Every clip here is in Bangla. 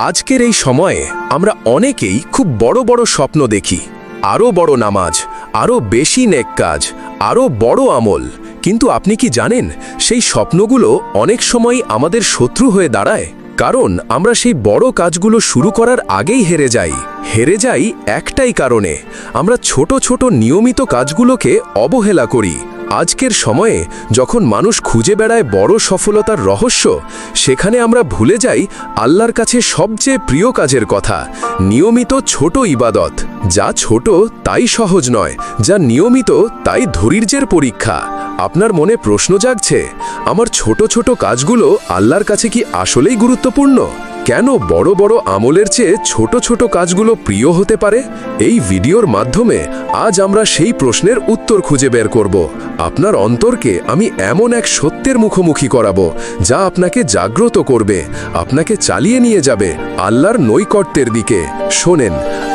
আজকের এই সময়ে আমরা অনেকেই খুব বড় বড় স্বপ্ন দেখি। আরও বড় নামাজ, আরও বেশি নেক কাজ, আরও বড় আমল। কিন্তু আপনি কি জানেন, সেই স্বপ্নগুলো অনেক সময় আমাদের শত্রু হয়ে দাঁড়ায়? কারণ আমরা সেই বড় কাজগুলো শুরু করার আগেই হেরে যাই। হেরে যাই একটাই কারণে, আমরা ছোট ছোট নিয়মিত কাজগুলোকে অবহেলা করি। আজকের সময়ে যখন মানুষ খুঁজে বেড়ায় বড় সফলতার রহস্য, সেখানে আমরা ভুলে যাই আল্লাহর কাছে সবচেয়ে প্রিয় কাজের কথা, নিয়মিত ছোট ইবাদত। যা ছোট, তাই সহজ নয়, যা নিয়মিত, তাই ধৈর্যের পরীক্ষা। আপনার মনে প্রশ্ন জাগছে, আমার ছোট ছোট কাজগুলো আল্লাহর কাছে কি আসলেই গুরুত্বপূর্ণ? কেন বড় বড় আমলের চেয়ে ছোট ছোট কাজগুলো প্রিয় হতে পারে? এই ভিডিওর মাধ্যমে আজ আমরা সেই প্রশ্নের উত্তর খুঁজে বের করব। আপনার অন্তরকে আমি এমন এক সত্যের মুখোমুখি করাবো, যা আপনাকে জাগ্রত করবে, আপনাকে চালিয়ে নিয়ে যাবে আল্লাহর নৈকট্যের দিকে। শোনেন,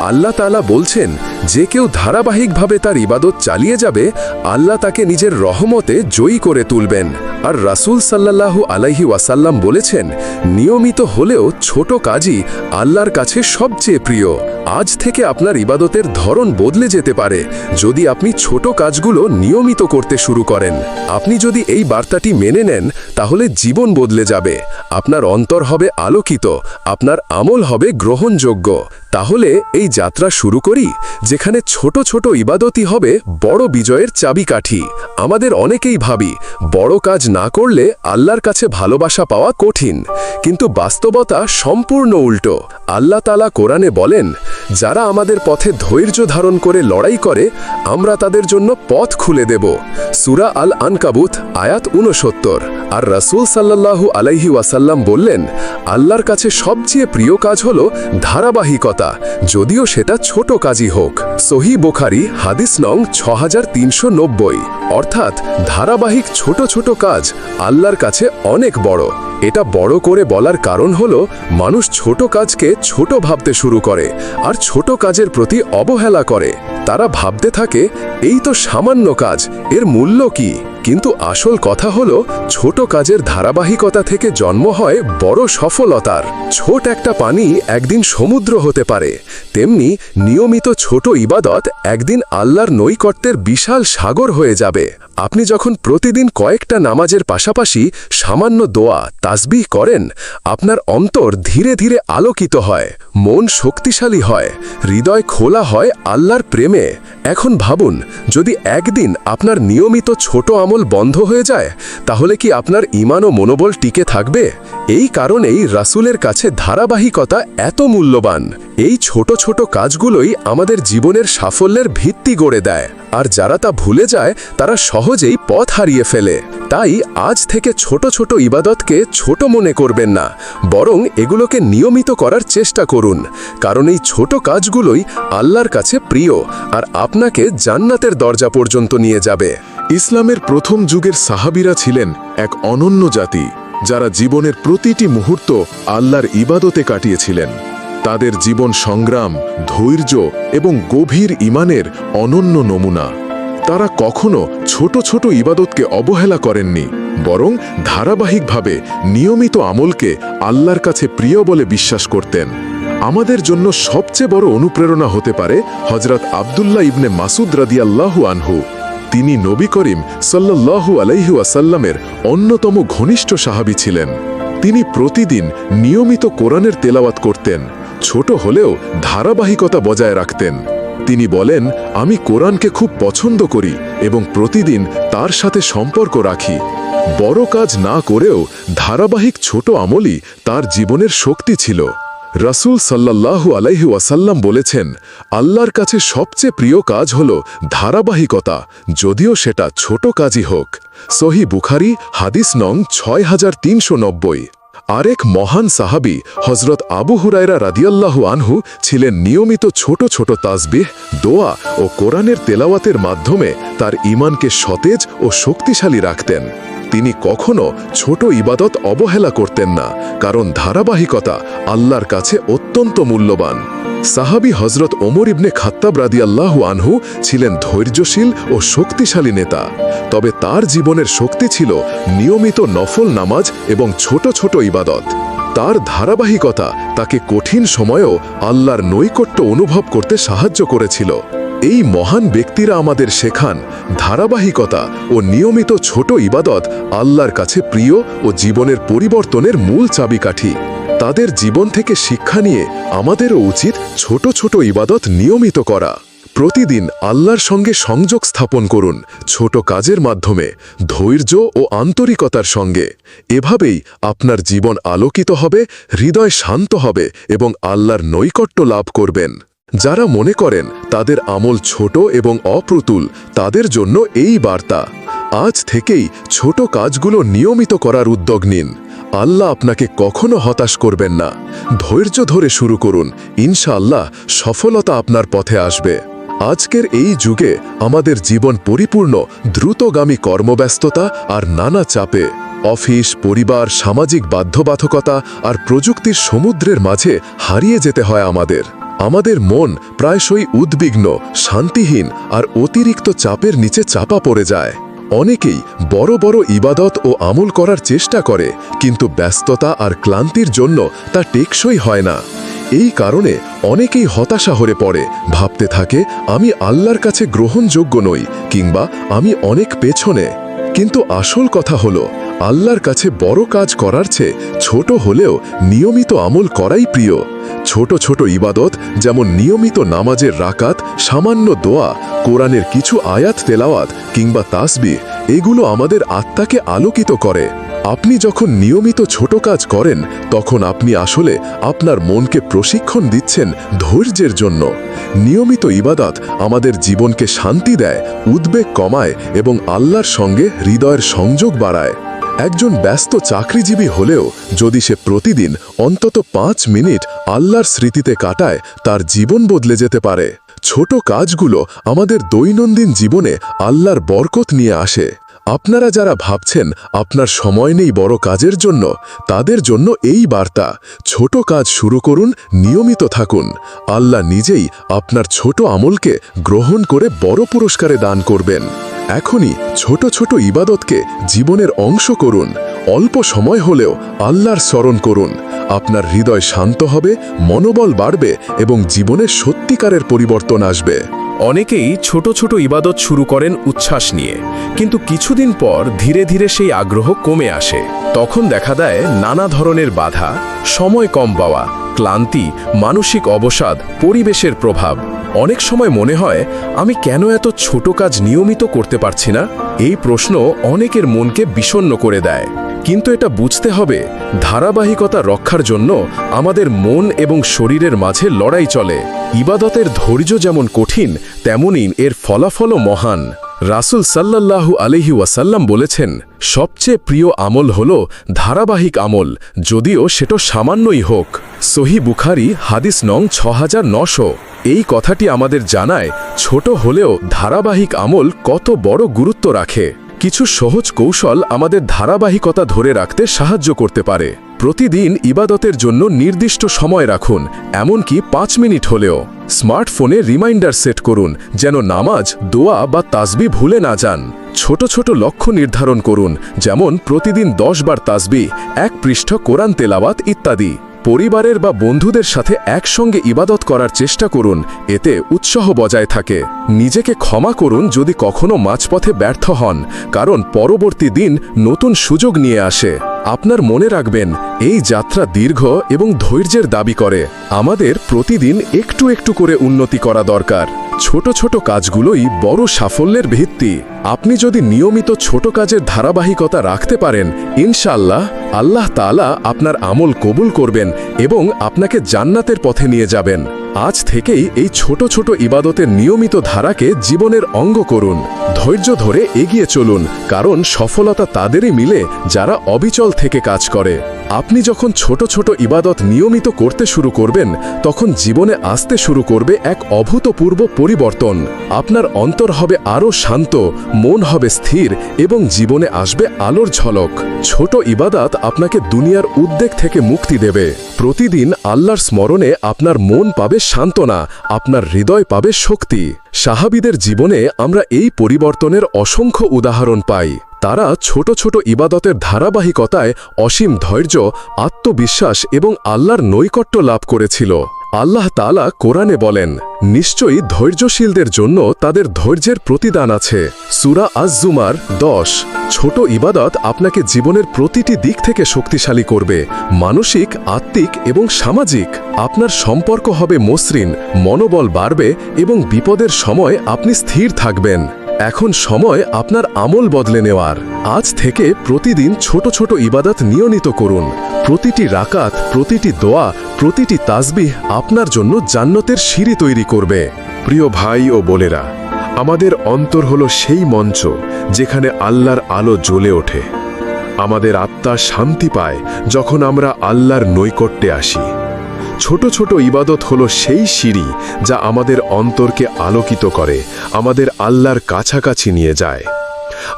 আল্লাহ তালা বলছেন, যে কেউ ধারাবাহিকভাবে তার ইবাদত চালিয়ে যাবে, আল্লাহ তাকে নিজের রহমতে জয়ী করে তুলবেন। আর রাসূল সাল্লাল্লাহু আলাইহি ওয়াসাল্লাম বলেছেন, নিয়মিত হলেও ছোট কাজই আল্লাহর কাছে সবচেয়ে প্রিয়। আজ থেকে আপনার ইবাদতের ধরন বদলে যেতে পারে যদি আপনি ছোট কাজগুলো নিয়মিত করতে শুরু করেন। আপনি যদি এই বার্তাটি মেনে নেন, তাহলে জীবন বদলে যাবে। আপনার অন্তর হবে আলোকিত, আপনার আমল হবে গ্রহণযোগ্য। তাহলে এই যাত্রা শুরু করি, যেখানে ছোট ছোট ইবাদতই হবে বড় বিজয়ের চাবিকাঠি। আমাদের অনেকেই ভাবি, বড় কাজ না করলে আল্লাহর কাছে ভালোবাসা পাওয়া কঠিন। কিন্তু বাস্তবতা সম্পূর্ণ উল্টো। আল্লাহ তালা কোরআনে বলেন যারা আমাদের পথে ধৈর্য ধারণ করে লড়াই করে, আমরা তাদের জন্য পথ খুলে দেব। সুরা আল আনকাবুত আয়াত উনসত্তর আর রাসূল সাল্লাল্লাহু আলাইহি ওয়াসাল্লাম বললেন, আল্লাহর কাছে সবচেয়ে প্রিয় কাজ হল ধারাবাহিকতা, যদিও সেটা ছোট কাজই হোক। সহি বোখারি, হাদিস নং ছ অর্থাৎ ধারাবাহিক ছোট ছোট কাজ আল্লাহর কাছে অনেক বড়। এটা বড় করে বলার কারণ হলো, মানুষ ছোট কাজকে ছোট ভাবতে শুরু করে আর ছোট কাজের প্রতি অবহেলা করে। তারা ভাবতে থাকে, এই তো সামান্য কাজ, এর মূল্য কি? কিন্তু আসল কথা হলো, ছোট কাজের ধারাবাহিকতা থেকে জন্ম হয় বড় সফলতার। ছোট একটা পানি একদিন সমুদ্র হতে পারে। তেমনি নিয়মিত ছোট ইবাদত একদিন আল্লাহর নৈকট্যের বিশাল সাগর হয়ে যাবে। আপনি যখন প্রতিদিন কয়েকটা নামাজের পাশাপাশি সামান্য দোয়া, তাসবিহ করেন, আপনার অন্তর ধীরে ধীরে আলোকিত হয়, মন শক্তিশালী হয়, হৃদয় খোলা হয় আল্লাহর প্রেমে। এখন ভাবুন, যদি একদিন আপনার নিয়মিত ছোট আমল বন্ধ হয়ে যায়, তাহলে কি আপনার ইমান ও মনোবল টিকে থাকবে? এই কারণেই রাসুলের কাছে ধারাবাহিকতা এত মূল্যবান। এই ছোট ছোট কাজগুলোই আমাদের জীবনের সাফল্যের ভিত্তি গড়ে দেয়। আর যারা তা ভুলে যায়, তারা সহজেই পথ হারিয়ে ফেলে। তাই আজ থেকে ছোট ছোট ইবাদতকে ছোট মনে করবেন না, বরং এগুলোকে নিয়মিত করার চেষ্টা করুন, কারণ এই ছোট কাজগুলোই আল্লাহর কাছে প্রিয় আর আপনাকে জান্নাতের দরজা পর্যন্ত নিয়ে যাবে। ইসলামের প্রথম যুগের সাহাবিরা ছিলেন এক অনন্য জাতি, যারা জীবনের প্রতিটি মুহূর্ত আল্লাহর ইবাদতে কাটিয়েছিলেন। তাদের জীবন সংগ্রাম, ধৈর্য এবং গভীর ইমানের অনন্য নমুনা। তারা কখনো ছোট ছোট ইবাদতকে অবহেলা করেননি, বরং ধারাবাহিকভাবে নিয়মিত আমলকে আল্লাহর কাছে প্রিয় বলে বিশ্বাস করতেন। আমাদের জন্য সবচেয়ে বড় অনুপ্রেরণা হতে পারে হজরত আবদুল্লাহ ইবনে মাসুদ রাদিয়াল্লাহু আনহু। তিনি নবী করিম সাল্লাল্লাহু আলাইহু আসাল্লামের অন্যতম ঘনিষ্ঠ সাহাবী ছিলেন। তিনি প্রতিদিন নিয়মিত কোরআনের তেলাওয়াত করতেন, ছোট হলেও ধারাবাহিকতা বজায় রাখতেন। তিনি বলেন, আমি কোরআনকে খুব পছন্দ করি এবং প্রতিদিন তার সাথে সম্পর্ক রাখি। বড় কাজ না করেও ধারাবাহিক ছোট আমলই তার জীবনের শক্তি ছিল। রাসূল সাল্লাল্লাহু আলাইহি ওয়াসাল্লাম বলেছেন, আল্লাহর কাছে সবচেয়ে প্রিয় কাজ হল ধারাবাহিকতা, যদিও সেটা ছোট কাজই হোক। সহি বুখারি, হাদিস নং ছয় হাজার তিনশো নব্বই। আরেক মহান সাহাবি হজরত আবু হুরায়রা রাদিয়াল্লাহু আনহু ছিলেন নিয়মিত ছোট ছোট তাসবিহ, দোয়া ও কোরআনের তেলাওয়াতের মাধ্যমে তার ইমানকে সতেজ ও শক্তিশালী রাখতেন। তিনি কখনো ছোট ইবাদত অবহেলা করতেন না, কারণ ধারাবাহিকতা আল্লাহর কাছে অত্যন্ত মূল্যবান। সাহাবি হজরত ওমর ইবনে খাত্তাব রাদিয়াল্লাহু আনহু ছিলেন ধৈর্যশীল ও শক্তিশালী নেতা। তবে তার জীবনের শক্তি ছিল নিয়মিত নফল নামাজ এবং ছোট ছোট ইবাদত। তার ধারাবাহিকতা তাকে কঠিন সময়েও আল্লাহর নৈকট্য অনুভব করতে সাহায্য করেছিল। এই মহান ব্যক্তিরা আমাদের শেখান ধারাবাহিকতা ও নিয়মিত ছোট ইবাদত আল্লাহর কাছে প্রিয় ও জীবনের পরিবর্তনের মূল চাবিকাঠি। তাদের জীবন থেকে শিক্ষা নিয়ে আমাদেরও উচিত ছোট ছোট ইবাদত নিয়মিত করা। প্রতিদিন আল্লাহর সঙ্গে সংযোগ স্থাপন করুন ছোট কাজের মাধ্যমে, ধৈর্য ও আন্তরিকতার সঙ্গে। এভাবেই আপনার জীবন আলোকিত হবে, হৃদয় শান্ত হবে এবং আল্লাহর নৈকট্য লাভ করবেন। যারা মনে করেন তাদের আমল ছোট এবং অপ্রতুল, তাদের জন্য এই বার্তা। আজ থেকেই ছোট কাজগুলো নিয়মিত করার উদ্যোগ নিন। আল্লাহ আপনাকে কখনো হতাশ করবেন না। ধৈর্য ধরে শুরু করুন। ইনশাআল্লাহ সফলতা আপনার পথে আসবে। আজকের এই যুগে আমাদের জীবন পরিপূর্ণ, দ্রুতগামী কর্মব্যস্ততা আর নানা চাপে। অফিস, পরিবার, সামাজিক বাধ্যবাধকতা আর প্রযুক্তির সমুদ্রের মাঝে হারিয়ে যেতে হয় আমাদের। আমাদের মন প্রায়শই উদ্বিগ্ন, শান্তিহীন আর অতিরিক্ত চাপের নিচে চাপা পড়ে যায়। অনেকেই বড় বড় ইবাদত ও আমল করার চেষ্টা করে, কিন্তু ব্যস্ততা আর ক্লান্তির জন্য তা টেকসই হয় না। এই কারণে অনেকেই হতাশা হয়ে পড়ে, ভাবতে থাকে, আমি আল্লাহর কাছে গ্রহণযোগ্য নই, কিংবা আমি অনেক পেছনে। কিন্তু আসল কথা হলো আল্লাহর কাছে বড় কাজ করার চেয়ে ছোট হলেও নিয়মিত আমল করাই প্রিয়। ছোট ছোট ইবাদত, যেমন নিয়মিত নামাজের রাকাত, সামান্য দোয়া, কোরআনের কিছু আয়াত তেলাওয়াত কিংবা তাসবি এগুলো আমাদের আত্মাকে আলোকিত করে। আপনি যখন নিয়মিত ছোট কাজ করেন, তখন আপনি আসলে আপনার মনকে প্রশিক্ষণ দিচ্ছেন ধৈর্যের জন্য। নিয়মিত ইবাদত আমাদের জীবনকে শান্তি দেয়, উদ্বেগ কমায় এবং আল্লাহর সঙ্গে হৃদয়ের সংযোগ বাড়ায়। একজন ব্যস্ত চাকরিজীবী হলেও যদি সে প্রতিদিন অন্তত পাঁচ মিনিট আল্লাহর স্মৃতিতে কাটায়, তার জীবন বদলে যেতে পারে। ছোট কাজগুলো আমাদের দৈনন্দিন জীবনে আল্লাহর বরকত নিয়ে আসে। আপনারা যারা ভাবছেন আপনার সময় নেই বড় কাজের জন্য, তাদের জন্য এই বার্তা, ছোট কাজ শুরু করুন, নিয়মিত থাকুন। আল্লাহ নিজেই আপনার ছোট আমলকে গ্রহণ করে বড় পুরস্কারে দান করবেন। এখনই ছোট ছোট ইবাদতকে জীবনের অংশ করুন। অল্প সময় হলেও আল্লাহর স্মরণ করুন। আপনার হৃদয় শান্ত হবে, মনোবল বাড়বে এবং জীবনে সত্যিকারের পরিবর্তন আসবে। অনেকেই ছোট ছোট ইবাদত শুরু করেন উচ্ছ্বাস নিয়ে। কিন্তু কিছুদিন পর ধীরে ধীরে সেই আগ্রহ কমে আসে। তখন দেখা দেয় নানা ধরনের বাধা, সময় কম পাওয়া, ক্লান্তি, মানসিক অবসাদ, পরিবেশের প্রভাব। অনেক সময় মনে হয়, আমি কেন এত ছোট কাজ নিয়মিত করতে পারছি না? এই প্রশ্ন অনেকের মনকে বিষণ্ণ করে দেয়। কিন্তু এটা বুঝতে হবে, ধারাবাহিকতা রক্ষার জন্য আমাদের মন এবং শরীরের মাঝে লড়াই চলে। ইবাদতের ধৈর্য যেমন কঠিন তেমনই এর ফলাফলও মহান। রাসুল সাল্লাল্লাহু আলহি ওয়াসাল্লাম বলেছেন, সবচেয়ে প্রিয় আমল হল ধারাবাহিক আমল, যদিও সেটা সামান্যই হোক। সহি বুখারি, হাদিস নং ছ এই কথাটি আমাদের জানায়, ছোট হলেও ধারাবাহিক আমল কত বড় গুরুত্ব রাখে। কিছু সহজ কৌশল আমাদের ধারাবাহিকতা ধরে রাখতে সাহায্য করতে পারে। প্রতিদিন ইবাদতের জন্য নির্দিষ্ট সময় রাখুন, এমনকি পাঁচ মিনিট হলেও। স্মার্টফোনে রিমাইন্ডার সেট করুন, যেন নামাজ, দোয়া বা তাসবি ভুলে না যান। ছোট ছোট লক্ষ্য নির্ধারণ করুন, যেমন প্রতিদিন দশ বার তাসবি, এক পৃষ্ঠ কোরআন তেলাওয়াত ইত্যাদি। পরিবারের বা বন্ধুদের সাথে একসঙ্গে ইবাদত করার চেষ্টা করুন। এতে উৎসাহ বজায় থাকে। নিজেকে ক্ষমা করুন যদি কখনও মাঝপথে ব্যর্থ হন, কারণ পরবর্তী দিন নতুন সুযোগ নিয়ে আসে। আপনার মনে রাখবেন, এই যাত্রা দীর্ঘ এবং ধৈর্যের দাবি করে। আমাদের প্রতিদিন একটু একটু করে উন্নতি করা দরকার। ছোট ছোট কাজগুলোই বড় সাফল্যের ভিত্তি। আপনি যদি নিয়মিত ছোট কাজের ধারাবাহিকতা রাখতে পারেন ইনশাল্লাহ আল্লাহ তাআলা আপনার আমল কবুল করবেন এবং আপনাকে জান্নাতের পথে নিয়ে যাবেন। আজ থেকেই এই ছোট ছোট ইবাদতের নিয়মিত ধারাকে জীবনের অঙ্গ করুন। ধৈর্য ধরে এগিয়ে চলুন, কারণ সফলতা তাদেরই মিলে যারা অবিচল থেকে কাজ করে। আপনি যখন ছোট ছোট ইবাদত নিয়মিত করতে শুরু করবেন, তখন জীবনে আসতে শুরু করবে এক অভূতপূর্ব পরিবর্তন। আপনার অন্তর হবে আরও শান্ত, মন হবে স্থির এবং জীবনে আসবে আলোর ঝলক। ছোট ইবাদাত আপনাকে দুনিয়ার উদ্বেগ থেকে মুক্তি দেবে। প্রতিদিন আল্লাহর স্মরণে আপনার মন পাবে সান্ত্বনা, আপনার হৃদয় পাবে শক্তি। সাহাবিদের জীবনে আমরা এই পরিবর্তনের অসংখ্য উদাহরণ পাই। তারা ছোট ছোট ইবাদতের ধারাবাহিকতায় অসীম ধৈর্য, আত্মবিশ্বাস এবং আল্লাহর নৈকট্য লাভ করেছিল। আল্লাহ তালা কোরআনে বলেন, নিশ্চয়ই ধৈর্যশীলদের জন্য তাদের ধৈর্যের প্রতিদান আছে। সুরা আজজুমার দশ, ছোট ইবাদত আপনাকে জীবনের প্রতিটি দিক থেকে শক্তিশালী করবে, মানসিক, আত্মিক এবং সামাজিক। আপনার সম্পর্ক হবে মসৃণ, মনোবল বাড়বে এবং বিপদের সময় আপনি স্থির থাকবেন। এখন সময় আপনার আমল বদলে নেওয়ার। আজ থেকে প্রতিদিন ছোট ছোট ইবাদত নিয়মিত করুন। প্রতিটি রাকাত, প্রতিটি দোয়া, প্রতিটি তাসবিহ আপনার জন্য জান্নতের সিঁড়ি তৈরি করবে। প্রিয় ভাই ও বোনেরা, আমাদের অন্তর হলো সেই মঞ্চ যেখানে আল্লাহর আলো জ্বলে ওঠে। আমাদের আত্মা শান্তি পায় যখন আমরা আল্লাহর নৈকট্যে আসি। ছোট ছোট ইবাদত হলো সেই সিঁড়ি যা আমাদের অন্তরকে আলোকিত করে, আমাদের আল্লাহর কাছাকাছি নিয়ে যায়।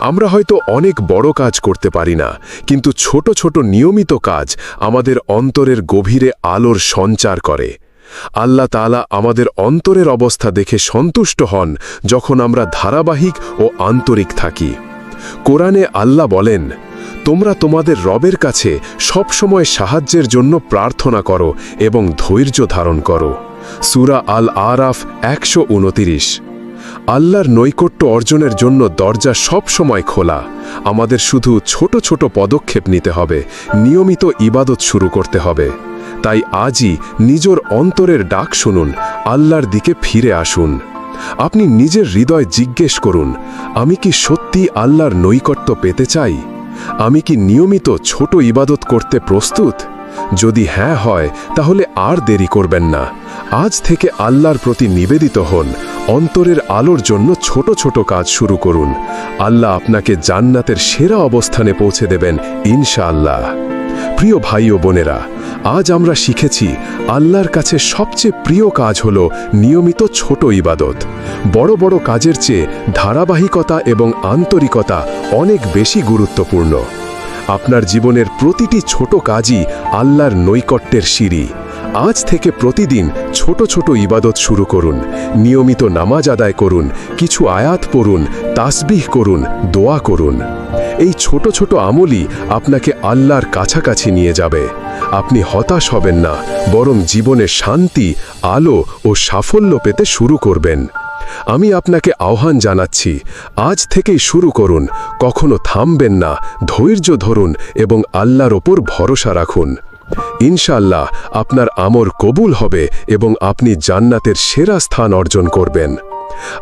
আমরা হয়তো অনেক বড় কাজ করতে পারি না, কিন্তু ছোট ছোট নিয়মিত কাজ আমাদের অন্তরের গভীরে আলোর সঞ্চার করে। আল্লাহ তাআলা আমাদের অন্তরের অবস্থা দেখে সন্তুষ্ট হন যখন আমরা ধারাবাহিক ও আন্তরিক থাকি। কোরআনে আল্লাহ বলেন তোমরা তোমাদের রবের কাছে সবসময় সাহায্যের জন্য প্রার্থনা করো এবং ধৈর্য ধারণ করো। সুরা আল আরাফ একশো উনতিরিশ। আল্লাহর নৈকট্য অর্জনের জন্য দরজা সব সময় খোলা। আমাদের শুধু ছোট ছোট পদক্ষেপ নিতে হবে। নিয়মিত ইবাদত শুরু করতে হবে। তাই আজই নিজের অন্তরের ডাক শুনুন, আল্লাহর দিকে ফিরে আসুন। আপনি নিজের হৃদয় জিজ্ঞেস করুন, আমি কি সত্যি আল্লাহর নৈকট্য পেতে চাই? আমি কি নিয়মিত ছোট ইবাদত করতে প্রস্তুত? যদি হ্যাঁ হয়, তাহলে আর দেরি করবেন না। আজ থেকে আল্লাহর প্রতি নিবেদিত হন। অন্তরের আলোর জন্য ছোট ছোট কাজ শুরু করুন। আল্লাহ আপনাকে জান্নাতের সেরা অবস্থানে পৌঁছে দেবেন, ইনশাআল্লাহ। প্রিয় ভাই ও বোনেরা, আজ আমরা শিখেছি আল্লাহর কাছে সবচেয়ে প্রিয় কাজ হল নিয়মিত ছোট ইবাদত। বড় বড় কাজের চেয়ে ধারাবাহিকতা এবং আন্তরিকতা অনেক বেশি গুরুত্বপূর্ণ। আপনার জীবনের প্রতিটি ছোট কাজই আল্লাহর নৈকট্যের সিঁড়ি। আজ থেকে প্রতিদিন ছোট ছোট ইবাদত শুরু করুন, নিয়মিত নামাজ আদায় করুন, কিছু আয়াত পড়ুন, তাসবিহ করুন, দোয়া করুন। এই ছোট ছোট আমলই আপনাকে আল্লাহর কাছাকাছি নিয়ে যাবে। আপনি হতাশ হবেন না, বরং জীবনে শান্তি, আলো ও সাফল্য পেতে শুরু করবেন। আমি আপনাকে আহ্বান জানাচ্ছি, আজ থেকেই শুরু করুন, কখনো থামবেন না, ধৈর্য ধরুন এবং আল্লাহর ওপর ভরসা রাখুন। ইনশাল্লাহ আপনার আমর কবুল হবে এবং আপনি জান্নাতের সেরা স্থান অর্জন করবেন।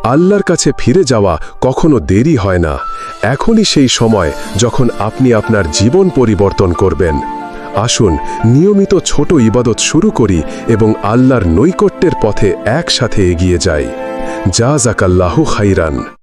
আল্লাহর কাছে ফিরে যাওয়া কখনো দেরি হয় না। এখনই সেই সময় যখন আপনি আপনার জীবন পরিবর্তন করবেন। আসুন, নিয়মিত ছোট ইবাদত শুরু করি এবং আল্লাহর নৈকট্যের পথে একসাথে এগিয়ে যাই। যা জাকাল্লাহু খাইরান।